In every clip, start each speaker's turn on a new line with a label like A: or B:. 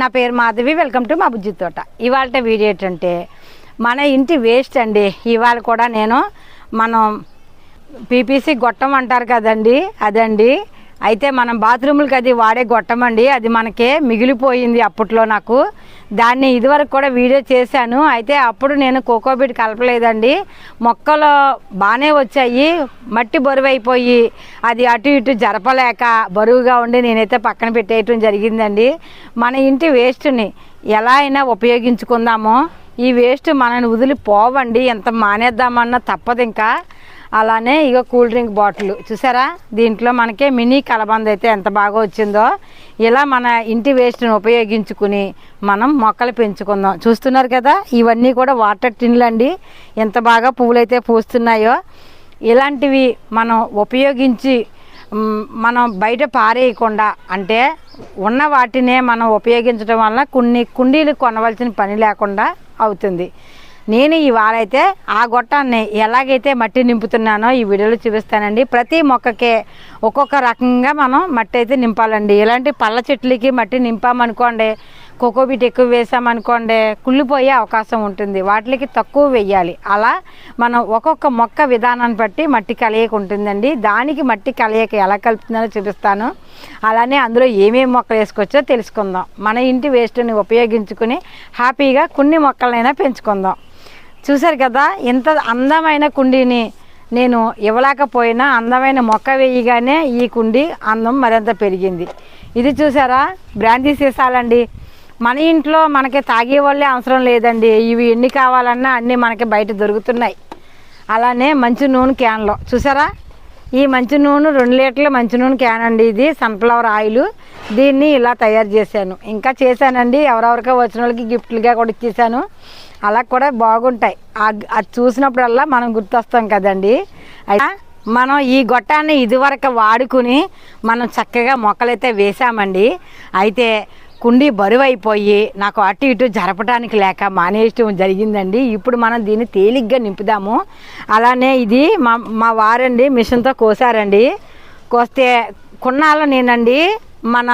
A: నా పేరు Madhavi welcome to మా బుజ్జి తోట. ఇవాళ వీడియో ఏంటంటే మన ఇంటి వేస్ట్ అండి. ఇవాళ కూడా నేను మనం పీపీసీ గొట్టం అంటారు కదండి అదండి. అయితే మనం బాత్రూములకి అది వాడే గొట్టమండి. అది మనకే మిగిలిపోయింది అప్పట్లో నాకు. దాన్ని ఇదివరకు కూడా వీడియో చేశాను. అయితే అప్పుడు నేను కోకోబీట్ కలపలేదండి. మొక్కలు బాగానే వచ్చాయి. మట్టి బరువు అయిపోయి అది అటు ఇటు జరపలేక బరువుగా ఉండి నేనైతే పక్కన పెట్టేయటం జరిగిందండి. మన ఇంటి వేస్ట్ని ఎలా అయినా ఉపయోగించుకుందామో. ఈ వేస్ట్ మనని వదిలిపోవండి. ఎంత మానేద్దామన్నా తప్పదు ఇంకా. అలానే ఇక కూల్ డ్రింక్ బాటిల్. చూసారా? దీంట్లో మనకి మినీ కలబంద అయితే ఎంత బాగా వచ్చిందో. ఇలా మన ఇంటి వేస్ట్ని ఉపయోగించుకుని మనం మొక్కలు పెంచుకుందాం. చూస్తున్నారు కదా? ఇవన్నీ కూడా వాటర్ టిన్లు అండి. ఎంత బాగా పువ్వులు అయితే పూస్తున్నాయో. ఇలాంటివి మనం ఉపయోగించి మనం బయట పారేయకుండా అంటే ఉన్న వాటినే మనం ఉపయోగించడం వల్ల కొన్ని కుండీలు కొనవలసిన పని లేకుండా అవుతుంది. నేను ఇవాళ అయితే ఆ గొట్టాన్ని ఎలాగైతే మట్టి నింపుతున్నానో ఈ వీడియోలో చూపిస్తానండి. ప్రతి మొక్కకే ఒక్కొక్క రకంగా మనం మట్టి అయితే నింపాలండి. ఇలాంటి పళ్ళ చెట్లకి మట్టి నింపామనుకోండి కోకోబీట్ ఎక్కువ వేసామనుకోండి కుళ్ళిపోయే అవకాశం ఉంటుంది. వాటికి తక్కువ వేయాలి. అలా మనం ఒక్కొక్క మొక్క విధానాన్ని బట్టి మట్టి కలయిక ఉంటుందండి. దానికి మట్టి కలయిక ఎలా కలుపుతుందో చూపిస్తాను. అలానే అందులో ఏమేమి మొక్కలు వేసుకోవచ్చో తెలుసుకుందాం. మన ఇంటి వేస్ట్ని ఉపయోగించుకుని హ్యాపీగా కొన్ని మొక్కలనైనా పెంచుకుందాం. చూశారు కదా ఇంత అందమైన కుండీని నేను ఇవ్వలేకపోయినా అందమైన మొక్క వేయగానే ఈ కుండీ అందం మరింత పెరిగింది. ఇది చూసారా బ్రాంతి సీసాలండి. మన ఇంట్లో మనకి తాగే వాళ్ళే అవసరం లేదండి. ఇవి ఎన్ని కావాలన్నా అన్నీ మనకి బయట దొరుకుతున్నాయి. అలానే మంచి నూనె క్యాన్లో. చూసారా ఈ మంచి నూనె రెండు లీటర్ల మంచి నూనె క్యాన్ అండి ఇది. Sunflower oil. దీన్ని ఇలా తయారు చేశాను. ఇంకా చేశానండి. ఎవరెవరికో వచ్చిన వాళ్ళకి గిఫ్ట్లుగా కూడా ఇచ్చేసాను అలా కూడా బాగుంటాయి. అది చూసినప్పుడల్లా మనం గుర్తొస్తాం కదండి. అయితే మనం ఈ గొట్టాన్ని ఇదివరకు వాడుకుని మనం చక్కగా మొక్కలైతే వేసామండి అయితే కుండీ బరువు అయిపోయి నాకు అటు ఇటు జరపడానికి లేక మానేయటం జరిగిందండి. ఇప్పుడు మనం దీన్ని తేలిగ్గా నింపుదాము. అలానే ఇది మా మా వారండి మిషన్తో కోసారండి. కోస్తే కొన్నాళ్ళు నేనండి మన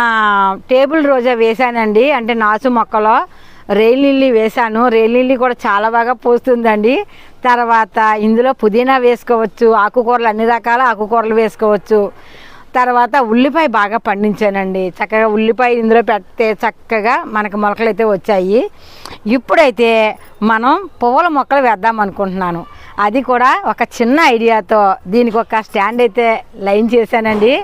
A: టేబుల్ రోజా వేశానండి. అంటే నాసు మొక్కలో రైల్ లిల్లీ వేశాను. రైల్ లిల్లీ కూడా చాలా బాగా పూస్తుందండి. తర్వాత ఇందులో పుదీనా వేసుకోవచ్చు ఆకుకూరలు అన్ని రకాల ఆకుకూరలు వేసుకోవచ్చు. తర్వాత ఉల్లిపాయ బాగా పండించానండి. చక్కగా ఉల్లిపాయ ఇందులో పెడితే చక్కగా మనకు మొలకలు అయితే వచ్చాయి. ఇప్పుడైతే మనం పువ్వుల మొక్కలు వేద్దాం అనుకుంటున్నాను. అది కూడా ఒక చిన్న ఐడియాతో దీనికి ఒక స్టాండ్ అయితే లైన్ చేశానండి.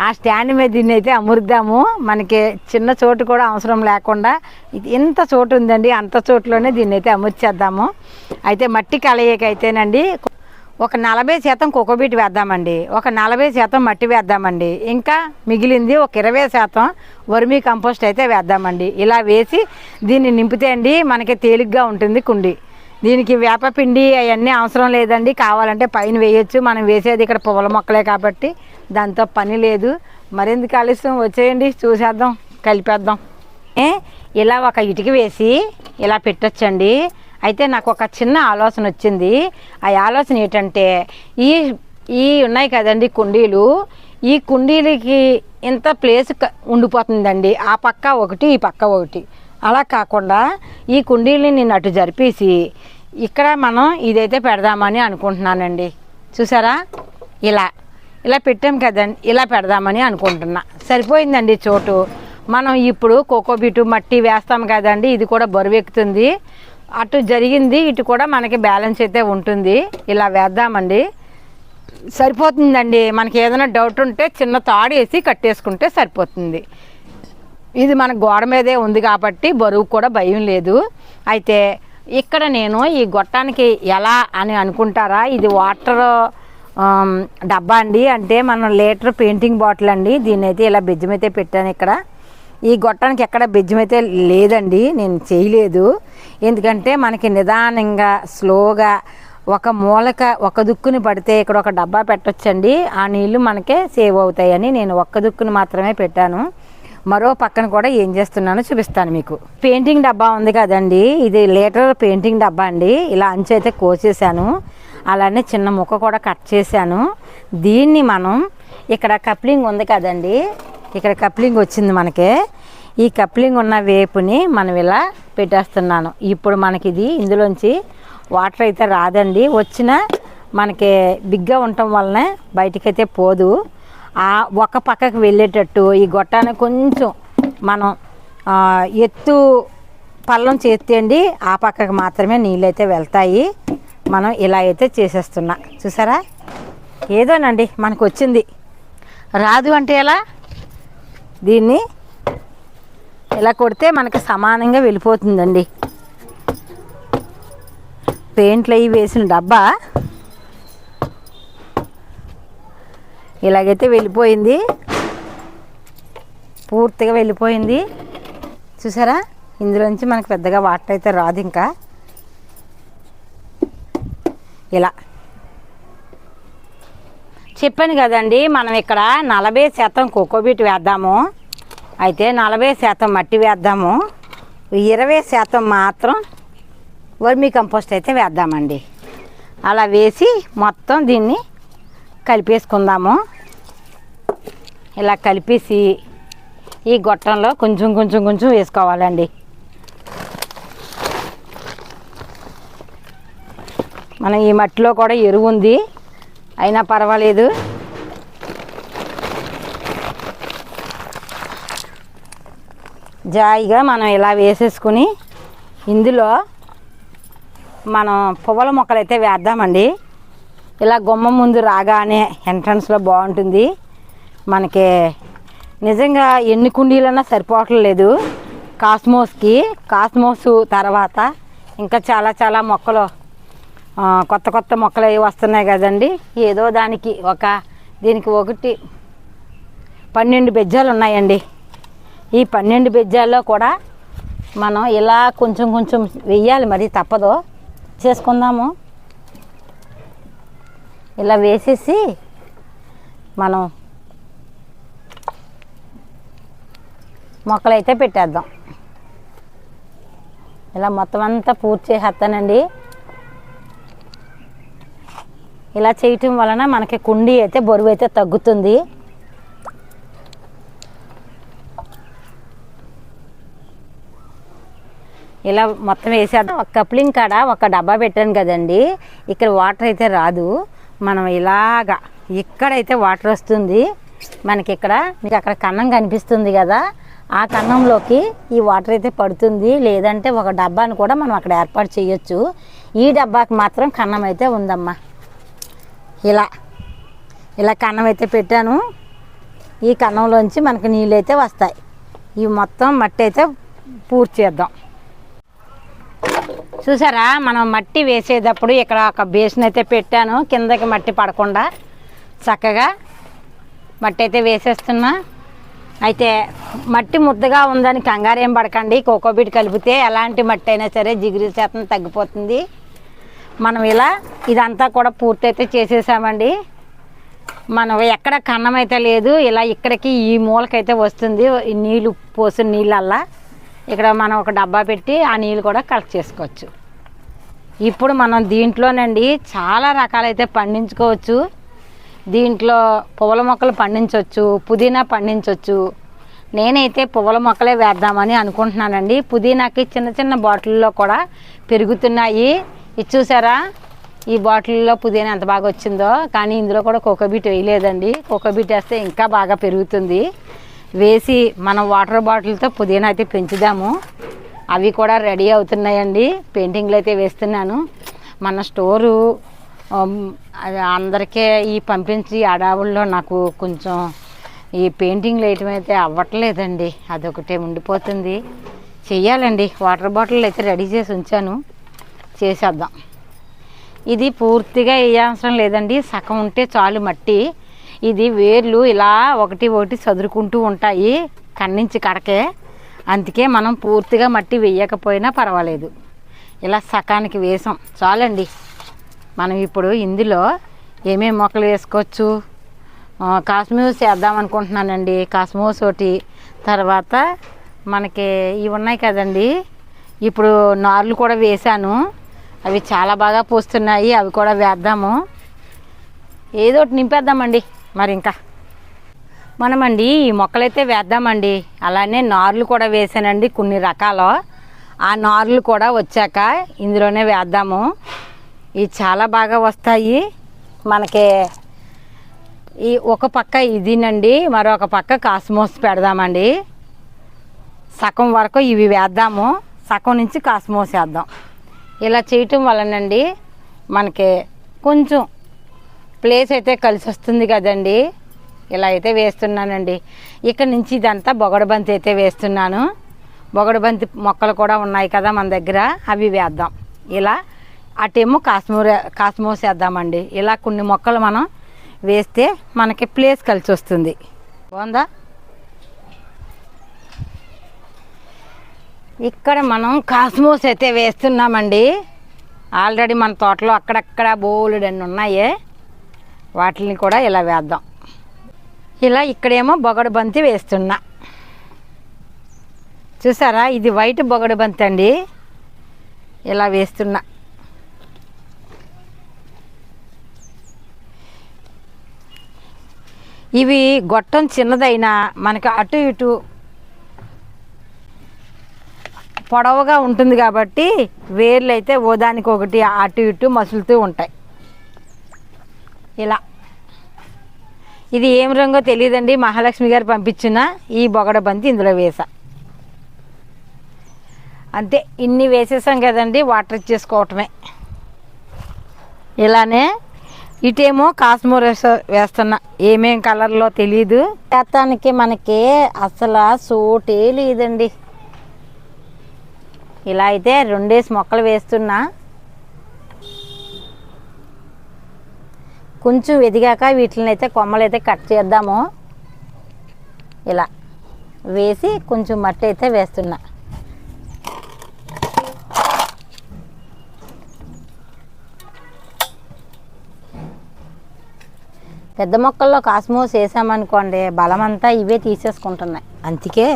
A: ఆ స్టాండ్ మీద దీన్ని అయితే అమురుద్దాము మనకి చిన్న చోటు కూడా అవసరం లేకుండా ఇది చోటు ఉందండి అంత చోటులోనే దీన్ని అయితే అమర్చేద్దాము. అయితే మట్టి కలయికైతేనండి ఒక నలభై శాతం కోకోబీట్ వేద్దామండి. ఒక నలభై శాతం మట్టి వేద్దామండి. ఇంకా మిగిలింది ఒక ఇరవై శాతం వర్మీ కంపోస్ట్ అయితే వేద్దామండి. ఇలా వేసి దీన్ని నింపితే అండి మనకి తేలిగ్గా ఉంటుంది కుండి. దీనికి వేపపిండి అవన్నీ అవసరం లేదండి. కావాలంటే పైన వేయొచ్చు. మనం వేసేది ఇక్కడ పువ్వుల మొక్కలే కాబట్టి దాంతో పని లేదు. మరెందుకు ఆలస్యం? వచ్చేయండి. చూసేద్దాం. కలిపేద్దాం. ఏ? ఇలా ఒక ఇటుక వేసి ఇలా పెట్టొచ్చండి. అయితే నాకు ఒక చిన్న ఆలోచన వచ్చింది. ఆ ఆలోచన ఏంటంటే ఈ ఈ ఉన్నాయి కదండి కుండీలు. ఈ కుండీలకి ఇంత ప్లేస్ ఉండిపోతుందండి. ఆ పక్క ఒకటి ఈ పక్క ఒకటి. అలా కాకుండా ఈ కుండీల్ని నేను అటు జరిపేసి ఇక్కడ మనం ఇదైతే పెడదామని అనుకుంటున్నానండి. చూసారా? ఇలా. ఇలా పెట్టాం కదండి. ఇలా పెడదామని అనుకుంటున్నా. సరిపోయిందండి చోటు. మనం ఇప్పుడు కోకోబీటు మట్టి వేస్తాం కదండి. ఇది కూడా బరువు ఎక్కుతుంది అటు జరిగింది ఇటు కూడా మనకి బ్యాలెన్స్ అయితే ఉంటుంది. ఇలా వేద్దామండి. సరిపోతుందండి. మనకి ఏదైనా డౌట్ ఉంటే చిన్న తాడు వేసి కట్టేసుకుంటే సరిపోతుంది. ఇది మన గోడ మీదే ఉంది కాబట్టి బరువు కూడా భయం లేదు. అయితే ఇక్కడ నేను ఈ గొట్టానికి ఎలా అని అనుకుంటారా? ఇది వాటర్ డబ్బా అండి. అంటే మనం లీటర్ పెయింటింగ్ బాటిల్ అండి. దీన్ని అయితే ఇలా బెజ్జం అయితే పెట్టాను ఇక్కడ. ఈ గొట్టానికి ఎక్కడ బెజ్జం అయితే లేదండి. నేను చేయలేదు. ఎందుకంటే మనకి నిదానంగా స్లోగా ఒక మూలక ఒక దుక్కుని పడితే ఇక్కడ ఒక డబ్బా పెట్టొచ్చండి. ఆ నీళ్ళు మనకే సేవ్ అవుతాయని నేను ఒక్క దుక్కుని మాత్రమే పెట్టాను. మరో పక్కన కూడా ఏం చేస్తున్నానో చూపిస్తాను మీకు. పెయింటింగ్ డబ్బా ఉంది కదండి. ఇది లీటర్ పెయింటింగ్ డబ్బా అండి. ఇలా అంచు అయితే కోసేసాను అలానే చిన్న ముక్క కూడా కట్ చేశాను. దీన్ని మనం ఇక్కడ కప్లింగ్ ఉంది కదండి. ఇక్కడ కప్లింగ్ వచ్చింది మనకి. ఈ కప్లింగ్ ఉన్న వేపుని మనం ఇలా పెట్టేస్తున్నాను. ఇప్పుడు మనకి ఇది ఇందులోంచి వాటర్ అయితే రాదండి. వచ్చిన మనకి బిగ్గా ఉండటం వలన బయటికైతే పోదు. ఆ ఒక పక్కకు వెళ్ళేటట్టు ఈ గొట్టాన్ని కొంచెం మనం ఎత్తు పల్లం చేస్తేండి ఆ పక్కకు మాత్రమే నీళ్ళు అయితే వెళ్తాయి. మనం ఇలా అయితే చేసేస్తున్నా. చూసారా? ఏదోనండి మనకు వచ్చింది రాదు అంటే ఎలా? దీన్ని ఇలా కొడితే మనకి సమానంగా వెళ్ళిపోతుందండి. పెయింట్లు అవి వేసిన డబ్బా. ఇలాగైతే వెళ్ళిపోయింది. పూర్తిగా వెళ్ళిపోయింది. చూసారా? ఇందులోంచి మనకు పెద్దగా వాటర్ అయితే రాదు ఇంకా. ఇలా. చెప్పాను కదండి మనం ఇక్కడ నలభై శాతం కోకోబీట్ వేద్దాము. అయితే నలభై శాతం మట్టి వేద్దాము. ఇరవై శాతం మాత్రం వర్మీ కంపోస్ట్ అయితే వేద్దామండి. అలా వేసి మొత్తం దీన్ని కలిపేసుకుందాము. ఇలా కలిపేసి ఈ గొట్టంలో కొంచెం కొంచెం కొంచెం వేసుకోవాలండి. మన ఈ మట్టిలో కూడా ఎరువు ఉంది. అయినా పర్వాలేదు. జాయిగా మనం ఇలా వేసేసుకుని ఇందులో మనం పువ్వుల మొక్కలైతే వేద్దామండి. ఇలా గుమ్మ ముందు రాగానే ఎంట్రన్స్లో బాగుంటుంది. మనకి నిజంగా ఎన్ని కుండీలన్నా సరిపోవట్లేదు కాస్మోస్కి కాస్మోస్ తర్వాత ఇంకా చాలా చాలా మొక్కలు కొత్త కొత్త మొక్కలు అవి వస్తున్నాయి కదండి. ఏదో దానికి ఒక దీనికి ఒకటి పన్నెండు బెజ్జాలు ఉన్నాయండి. ఈ పన్నెండు బెజ్జాల్లో కూడా మనం ఇలా కొంచెం కొంచెం వెయ్యాలి. మరి తప్పదు. చేసుకుందాము. ఇలా వేసేసి మనం మొక్కలైతే పెట్టేద్దాం. ఇలా మొత్తం అంతా పూర్తి చేసేస్తానండి. ఇలా చేయటం వలన మనకి కుండీ అయితే బరువు అయితే తగ్గుతుంది. ఇలా మొత్తం వేసేద్దాం. ఒక కప్లింగ్ కాడ ఒక డబ్బా పెట్టాను కదండి. ఇక్కడ వాటర్ అయితే రాదు. మనం ఇలాగా ఇక్కడైతే వాటర్ వస్తుంది. మనకి ఇక్కడ మీకు అక్కడ కన్నం కనిపిస్తుంది కదా. ఆ కన్నంలోకి ఈ వాటర్ అయితే పడుతుంది. లేదంటే ఒక డబ్బాను కూడా మనం అక్కడ ఏర్పాటు చేయొచ్చు. ఈ డబ్బాకి మాత్రం కన్నం అయితే ఉందమ్మా. ఇలా ఇలా కన్నం అయితే పెట్టాను. ఈ కన్నంలోంచి మనకి నీళ్ళు అయితే వస్తాయి. ఇవి మొత్తం మట్టి అయితే పూర్తి చేద్దాం. చూసారా? మనం మట్టి వేసేటప్పుడు ఇక్కడ ఒక బేసిన్ అయితే పెట్టాను. కిందకి మట్టి పడకుండా చక్కగా మట్టి అయితే వేసేస్తున్నా. అయితే మట్టి ముద్దగా ఉందని కంగారు ఏం పడకండి. కోకోబీట్ కలిపితే ఎలాంటి మట్టి అయినా సరే జిగురు శాతం తగ్గిపోతుంది. మనం ఇలా ఇదంతా కూడా పూర్తి అయితే చేసేసామండి. మనం ఎక్కడ కన్నం అయితే లేదు ఇలా ఇక్కడికి ఈ మూలకైతే వస్తుంది నీళ్ళు పోసిన నీళ్ళల్లా. ఇక్కడ మనం ఒక డబ్బా పెట్టి ఆ నీళ్ళు కూడా కలెక్ట్ చేసుకోవచ్చు. ఇప్పుడు మనం దీంట్లోనండి చాలా రకాలైతే పండించుకోవచ్చు. దీంట్లో పువ్వుల మొక్కలు పండించవచ్చు పుదీనా పండించవచ్చు నేనైతే పువ్వుల మొక్కలే వేద్దామని అనుకుంటున్నానండి. పుదీనాకి చిన్న చిన్న బాటిల్లో కూడా పెరుగుతున్నాయి. ఇది చూసారా? ఈ బాటిల్లో పుదీనా ఎంత బాగా వచ్చిందో. కానీ ఇందులో కూడా కోకోబీట్ వేయలేదండి. కోకోబీట్ వేస్తే ఇంకా బాగా పెరుగుతుంది. వేసి మనం వాటర్ బాటిల్తో పుదీనా అయితే పెంచుదాము. అవి కూడా రెడీ అవుతున్నాయండి. పెయింటింగ్లు అయితే వేస్తున్నాను. మన స్టోరు అది అందరికీ ఈ పంపించి అడావుల్లో నాకు కొంచెం ఈ పెయింటింగ్లు వేయటం అయితే అవ్వట్లేదండి అదొకటే ఉండిపోతుంది. చెయ్యాలండి వాటర్ బాటిల్ అయితే రెడీ చేసి ఉంచాను. చేసేద్దాం. ఇది పూర్తిగా వేయవసరం లేదండి సగం ఉంటే చాలు మట్టి. ఇది వేర్లు ఇలా ఒకటి ఒకటి చదురుకుంటూ ఉంటాయి కన్నించి కడకే. అందుకే మనం పూర్తిగా మట్టి వేయకపోయినా పర్వాలేదు. ఇలా సకానికి వేసాం. చాలండి. మనం ఇప్పుడు ఇందులో ఏమేమి మొక్కలు వేసుకోవచ్చు? కాస్మోస్ వేద్దాం అనుకుంటున్నానండి. కాస్మోస్ ఒకటి. తర్వాత మనకి ఇవి ఉన్నాయి కదండి. ఇప్పుడు నార్లు కూడా వేశాను. అవి చాలా బాగా పూస్తున్నాయి. అవి కూడా వేద్దాము. ఏదో ఒకటి నింపేద్దామండి. మరి ఇంకా. మనమండి ఈ మొక్కలైతే వేద్దామండి. అలానే నార్లు కూడా వేసానండి కొన్ని రకాలు. ఆ నార్లు కూడా వచ్చాక ఇందులోనే వేద్దాము. ఇవి చాలా బాగా వస్తాయి. మనకి ఈ ఒక పక్క ఇదినండి మరొక పక్క కాస్మోస్ పెడదామండి. సగం వరకు ఇవి వేద్దాము సగం నుంచి కాస్మోస్ వేద్దాం. ఇలా చేయటం వలనండి మనకి కొంచెం ప్లేస్ అయితే కలిసి వస్తుంది కదండి. ఇలా అయితే వేస్తున్నానండి. ఇక్కడ నుంచి ఇదంతా బొగడబంతి అయితే వేస్తున్నాను. బొగడబంతి మొక్కలు కూడా ఉన్నాయి కదా మన దగ్గర అవి వేద్దాం. ఇలా అటేమో కాశ్మీర్ కాస్మోస్ వేద్దామండి. ఇలా కొన్ని మొక్కలు మనం వేస్తే మనకి ప్లేస్ కలిసి వస్తుంది. బాగుందా? ఇక్కడ మనం కాస్మోస్ అయితే వేస్తున్నామండి. ఆల్రెడీ మన తోటలో అక్కడక్కడ బోలుడు అన్నీ ఉన్నాయి. వాటిని కూడా ఇలా వేద్దాం. ఇలా ఇక్కడేమో బొగడు బంతి వేస్తున్నా. చూసారా? ఇది వైట్ బొగడు బంతి అండి. ఇలా వేస్తున్నా. ఇవి గొట్టం చిన్నదైనా మనకి అటు ఇటు పొడవుగా ఉంటుంది కాబట్టి వేర్లు అయితే ఓదానికి ఒకటి అటు ఇటు మసులుతూ ఉంటాయి. ఇలా. ఇది ఏం రంగో తెలియదండి. మహాలక్ష్మి గారు పంపించిన ఈ బొగడ బంతి ఇందులో వేసా. అంతే ఇన్ని వేసేసాం కదండి వాటర్ ఇచ్చేసుకోవటమే. ఇలానే ఇటేమో కాశ్మీర్ వేస్తున్నా. ఏమేం కలర్లో తెలియదు వేస్తానికి మనకి అసలు సోటే లేదండి. ఇలా అయితే రెండేసి మొక్కలు వేస్తున్నా. కొంచెం ఎదిగాక వీటిని అయితే కొమ్మలు అయితే కట్ చేద్దాము. ఇలా వేసి కొంచెం మట్టి అయితే వేస్తున్నా. పెద్ద మొక్కల్లో కాస్మోస్ వేసామనుకోండి బలమంతా ఇవే తీసేసుకుంటున్నాయి. అందుకే?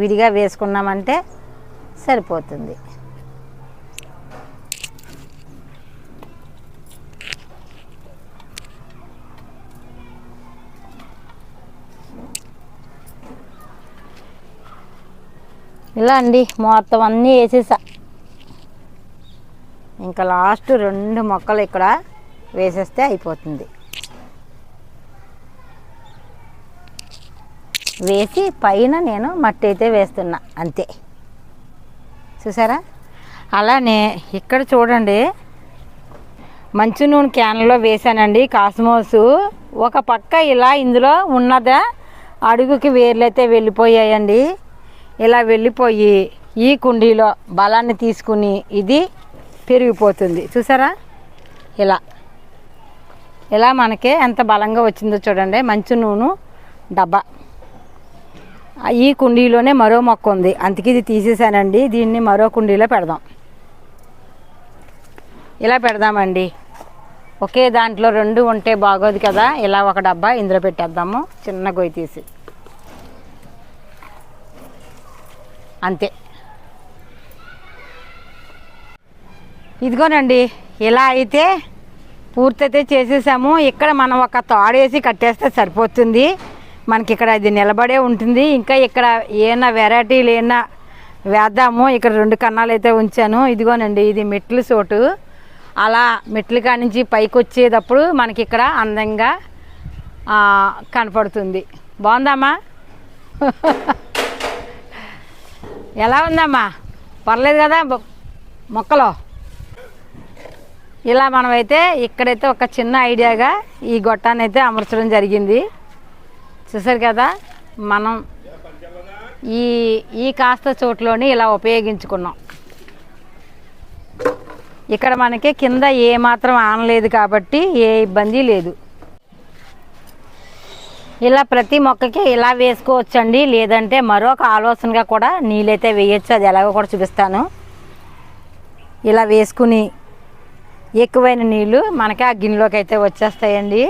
A: విడిగా వేసుకున్నామంటే సరిపోతుంది. ఇలా అండి మొత్తం అన్నీ వేసేసా. ఇంకా లాస్ట్ రెండు మొక్కలు ఇక్కడ వేసేస్తే అయిపోతుంది. వేసి పైన నేను మట్టి అయితే వేస్తున్నా అంతే. చూసారా? అలానే ఇక్కడ చూడండి మంచి నూనె క్యాన్లో వేసానండి కాస్మోసు. ఒక పక్క ఇలా ఇందులో ఉన్నదా అడుగుకి వేర్లైతే వెళ్ళిపోయాయండి. ఇలా వెళ్ళిపోయి ఈ కుండీలో బలాన్ని తీసుకుని ఇది పెరిగిపోతుంది. చూసారా? ఇలా. ఇలా మనకి ఎంత బలంగా వచ్చిందో చూడండి మంచి నూనె డబ్బా. ఈ కుండీలోనే మరో మొక్క ఉంది. అందుకే ఇది తీసేసానండి. దీన్ని మరో కుండీలో పెడదాం. ఇలా పెడదామండి. ఒకే దాంట్లో రెండు ఉంటే బాగోదు కదా. ఇలా ఒక డబ్బా ఇందులో పెట్టేద్దాము. చిన్న గొయ్యి తీసి. అంతే. ఇదిగోనండి. ఇలా అయితే పూర్తయితే చేసేసాము. ఇక్కడ మనం ఒక తాడేసి కట్టేస్తే సరిపోతుంది. మనకి ఇక్కడ ఇది నిలబడే ఉంటుంది. ఇంకా ఇక్కడ ఏమైనా వెరైటీలు ఏమైనా వేద్దాము. ఇక్కడ రెండు కన్నాలు అయితే ఉంచాను. ఇదిగోనండి ఇది మెట్లు చోటు అలా మెట్లు కాడ నుంచి పైకి వచ్చేటప్పుడు మనకి ఇక్కడ అందంగా కనపడుతుంది. బాగుందమ్మా? ఎలా ఉందమ్మా? పర్లేదు కదా మొక్కలు మొక్కలో? ఇలా మనమైతే ఇక్కడైతే ఒక చిన్న ఐడియాగా ఈ గొట్టాన్ని అయితే అమర్చడం జరిగింది. చూసారు కదా? మనం ఈ ఈ కాస్త చోట్లోని ఇలా ఉపయోగించుకున్నాం. ఇక్కడ మనకి కింద ఏమాత్రం ఆనలేదు కాబట్టి ఏ ఇబ్బంది లేదు. ఇలా ప్రతి మొక్కకి ఇలా వేసుకోవచ్చండి. లేదంటే మరొక ఆలోచనగా కూడా నీళ్ళైతే వేయచ్చు. అది ఎలాగో కూడా చూపిస్తాను. ఇలా వేసుకుని ఎక్కువైన నీళ్ళు మనకి ఆ గిన్నెలోకి అయితే వచ్చేస్తాయండి.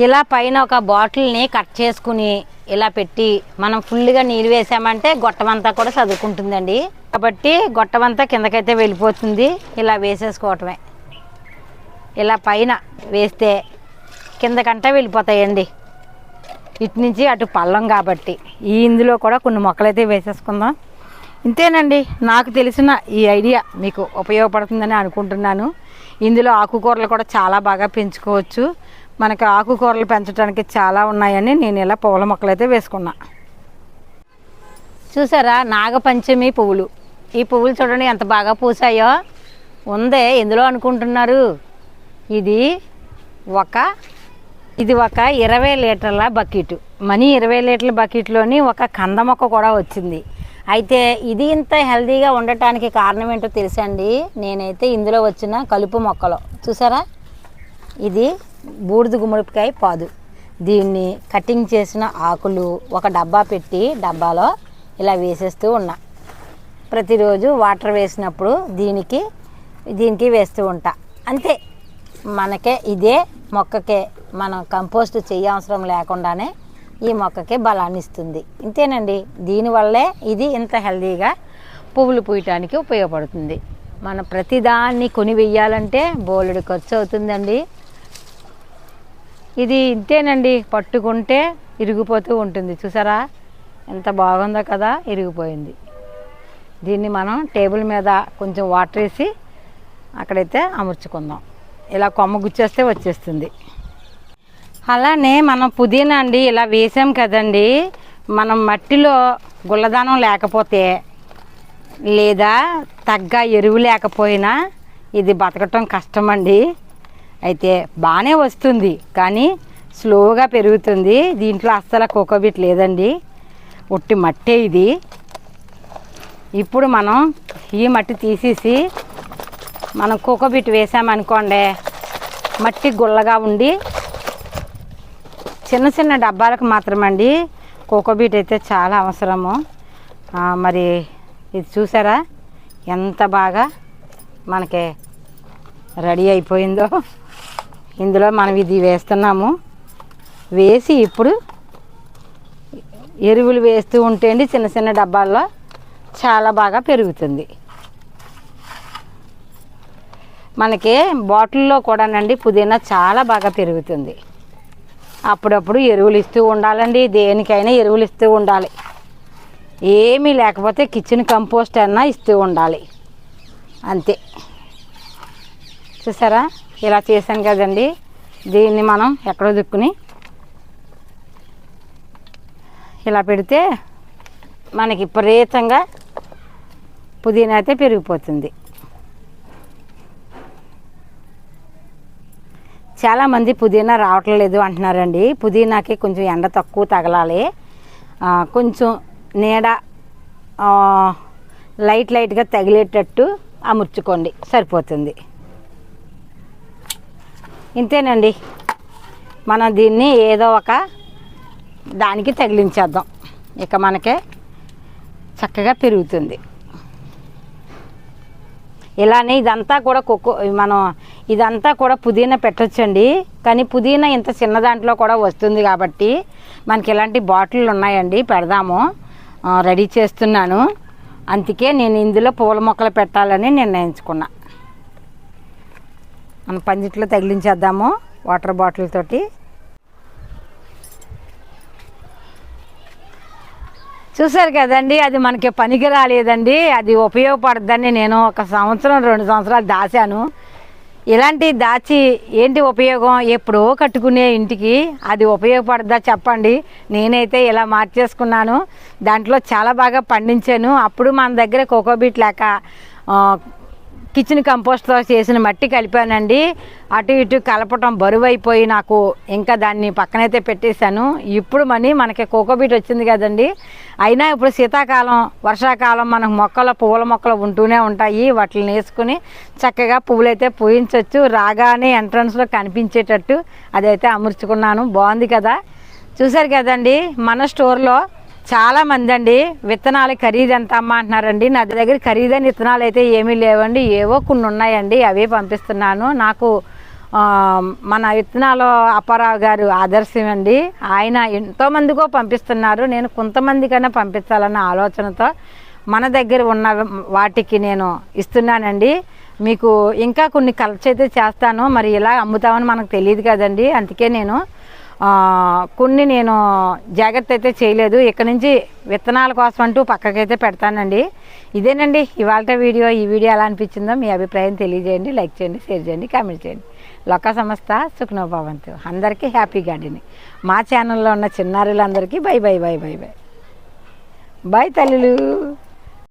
A: ఇలా పైన ఒక బాటిల్ని కట్ చేసుకుని ఇలా పెట్టి మనం ఫుల్గా నీళ్ళు వేసామంటే గొట్టమంతా కూడా చదువుకుంటుందండి కాబట్టి గొట్టమంతా కిందకైతే వెళ్ళిపోతుంది. ఇలా వేసేసుకోవటమే. ఇలా పైన వేస్తే కిందకంటే వెళ్ళిపోతాయండి. ఇటు నుంచి అటు పల్లం కాబట్టి. ఈ ఇందులో కూడా కొన్ని మొక్కలైతే వేసేసుకుందాం. ఇంతేనండి. నాకు తెలిసిన ఈ ఐడియా మీకు ఉపయోగపడుతుందని అనుకుంటున్నాను. ఇందులో ఆకుకూరలు కూడా చాలా బాగా పెంచుకోవచ్చు. మనకి ఆకుకూరలు పెంచడానికి చాలా ఉన్నాయని నేను ఇలా పూల మొక్కలు అయితే వేసుకున్నా. చూసారా? నాగపంచమి పువ్వులు. ఈ పువ్వులు చూడండి ఎంత బాగా పూసాయో. ఉందే ఎందులో అనుకుంటున్నారు? ఇది ఒక ఇది ఒక ఇరవై లీటర్ల బకెట్. మనీ ఇరవై లీటర్ల బకెట్లోని ఒక కంద మొక్క కూడా వచ్చింది. అయితే ఇది ఇంత హెల్తీగా ఉండటానికి కారణం ఏంటో తెలుసా అండి? నేనైతే ఇందులో వచ్చిన కలుపు మొక్కలు. చూసారా? ఇది బూడిద గుమ్మడికాయ పాదు. దీన్ని కటింగ్ చేసిన ఆకులు ఒక డబ్బా పెట్టి డబ్బాలో ఇలా వేసేస్తూ ఉన్నా. ప్రతిరోజు వాటర్ వేసినప్పుడు దీనికి దీనికి వేస్తూ ఉంటా. అంతే. మనకే ఇదే మొక్కకే మనం కంపోస్ట్ చేయవసరం లేకుండానే ఈ మొక్కకే బలాన్ని ఇస్తుంది. ఇంతేనండి. దీనివల్లే ఇది ఇంత హెల్తీగా పువ్వులు పూయటానికి ఉపయోగపడుతుంది. మనం ప్రతిదాన్ని కొని వెయ్యాలంటే బోలెడు ఖర్చు అవుతుందండి. ఇది ఇంతేనండి పట్టుకుంటే ఇరిగిపోతూ ఉంటుంది. చూసారా? ఎంత బాగుందో కదా ఇరిగిపోయింది. దీన్ని మనం టేబుల్ మీద కొంచెం వాటర్ వేసి అక్కడైతే అమర్చుకుందాం. ఇలా కొమ్మ గుచ్చేస్తే వచ్చేస్తుంది. అలానే మనం పుదీనా అండి ఇలా వేసాం కదండి. మనం మట్టిలో గుల్లదానం లేకపోతే లేదా తగ్గ ఎరువు లేకపోయినా ఇది బతకటం కష్టమండి. అయితే బాగానే వస్తుంది కానీ స్లోగా పెరుగుతుంది. దీంట్లో అస్సలు కోకోబిట్ లేదండి. ఒట్టి మట్టే ఇది. ఇప్పుడు మనం ఈ మట్టి తీసేసి మనం కోకోబిట్ వేసామనుకోండి మట్టి గుల్లగా ఉండి చిన్న చిన్న డబ్బాలకు మాత్రమండి కోకోబీట్ అయితే చాలా అవసరము. మరి ఇది చూసారా? ఎంత బాగా మనకి రెడీ అయిపోయిందో. ఇందులో మనం ఇది వేస్తున్నాము. వేసి ఇప్పుడు ఎరువులు వేస్తూ ఉంటే అండి చిన్న చిన్న డబ్బాల్లో చాలా బాగా పెరుగుతుంది. మనకి బాటిల్లో కూడానండి పుదీనా చాలా బాగా పెరుగుతుంది. అప్పుడప్పుడు ఎరువులు ఇస్తూ ఉండాలండి. దేనికైనా ఎరువులు ఇస్తూ ఉండాలి. ఏమీ లేకపోతే కిచెన్ కంపోస్ట్ అన్నా ఇస్తూ ఉండాలి. అంతే. చూసారా? ఇలా చేశాను కదండి. దీన్ని మనం ఎక్కడో దుక్కుని ఇలా పెడితే మనకి విపరీతంగా పుదీనా అయితే పెరిగిపోతుంది. చాలామంది పుదీనా రావట్లేదు అంటున్నారండి. పుదీనాకి కొంచెం ఎండ తక్కువ తగలాలి. కొంచెం నీడ లైట్ లైట్గా తగిలేటట్టు అమర్చుకోండి. సరిపోతుంది. ఇంతేనండి. మనం దీన్ని ఏదో ఒక దానికి తగిలించేద్దాం. ఇక మనకే చక్కగా పెరుగుతుంది. ఇలానే ఇదంతా కూడా కొక్కో మనం ఇదంతా కూడా పుదీనా పెట్టొచ్చండి. కానీ పుదీనా ఇంత చిన్న దాంట్లో కూడా వస్తుంది కాబట్టి మనకి ఇలాంటి బాటిల్ ఉన్నాయండి. పెడదాము. రెడీ చేస్తున్నాను. అందుకే నేను ఇందులో పూల మొక్కలు పెట్టాలని నిర్ణయించుకున్నా. మనం పందిట్లో తగిలించేద్దాము వాటర్ బాటిల్ తోటి. చూసారు కదండి అది మనకి పనికి రాలేదండి అది ఉపయోగపడద్దని నేను ఒక సంవత్సరం రెండు సంవత్సరాలు దాచాను. ఇలాంటి దాచి ఏంటి ఉపయోగం? ఎప్పుడో కట్టుకునే ఇంటికి అది ఉపయోగపడద్దా చెప్పండి. నేనైతే ఇలా మార్చేసుకున్నాను. దాంట్లో చాలా బాగా పండించాను. అప్పుడు మన దగ్గర కోకోబీట్ లేక కిచెన్ కంపోస్ట్తో చేసిన మట్టి కలిపానండి. అటు ఇటు కలపటం బరువు అయిపోయి నాకు ఇంకా దాన్ని పక్కనైతే పెట్టేశాను. ఇప్పుడు మనీ మనకి కోకోబీట్ వచ్చింది కదండి. అయినా ఇప్పుడు శీతాకాలం వర్షాకాలం మనకు మొక్కలు పువ్వుల మొక్కలు ఉంటూనే ఉంటాయి. వాటిని వేసుకుని చక్కగా పువ్వులైతే పూయించవచ్చు రాగానే ఎంట్రన్స్లో కనిపించేటట్టు అదైతే అమర్చుకున్నాను. బాగుంది కదా. చూసారు కదండి మన స్టోర్లో చాలా మంది అండి విత్తనాలు ఖరీదు ఎంత అమ్మా అంటున్నారండి. నా దగ్గర ఖరీదైన విత్తనాలు అయితే ఏమీ లేవండి. ఏవో కొన్ని ఉన్నాయండి. అవే పంపిస్తున్నాను. నాకు మన విత్తనాలు అప్పారావు గారు ఆదర్శం అండి. ఆయన ఎంతోమందికో పంపిస్తున్నారు. నేను కొంతమందికైనా పంపించాలన్న ఆలోచనతో మన దగ్గర ఉన్న వాటికి నేను ఇస్తున్నానండి. మీకు ఇంకా కొన్ని కలర్స్ అయితే చేస్తాను. మరి ఇలా అమ్ముతామని మనకు తెలియదు కదండి. అందుకే నేను కొన్ని నేను జాగ్రత్త అయితే చేయలేదు. ఇక్కడ నుంచి విత్తనాల కోసం అంటూ పక్కకైతే పెడతానండి. ఇదేనండి ఇవాళ వీడియో. ఈ వీడియో ఎలా అనిపించిందో మీ అభిప్రాయం తెలియజేయండి లైక్ చేయండి షేర్ చేయండి కామెంట్ చేయండి. లొక్క సంస్థ సుఖనోభవంతు. అందరికీ హ్యాపీ గార్డెనింగ్. మా ఛానల్లో ఉన్న చిన్నారులందరికీ bye bye bye bye bye. Bye తల్లులు.